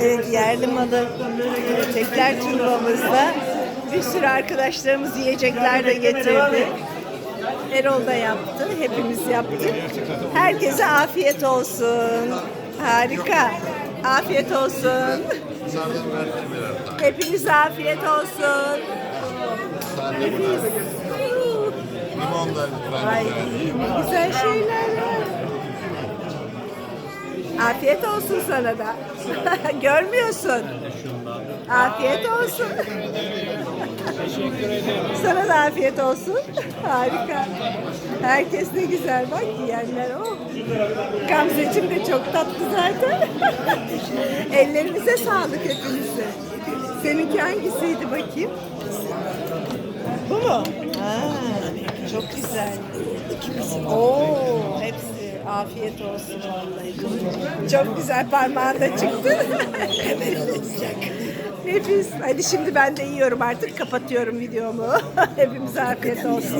Evet, yerli malı tekler turbamızda bir sürü arkadaşlarımız yiyecekler de getirdi. Erol da yaptı, hepimiz yaptık. Herkese afiyet olsun. Harika. Afiyet olsun. Hepinize afiyet olsun. Lütfen. Ay ne güzel şeyler. Afiyet olsun sana da. Görmüyorsun. Afiyet olsun. sana da afiyet olsun. Harika. Herkes ne güzel bak yiyenler. Oh. Gamzeciğim de çok tatlı zaten. Ellerinize sağlık hepinize. Seninki hangisiydi bakayım? Bu mu? Ha, çok güzel. Oo, hepsi afiyet olsun vallahi. Çok güzel parmağında çıktı. Nefis. Hadi şimdi ben de yiyorum artık. Kapatıyorum videomu. Hepimize afiyet olsun.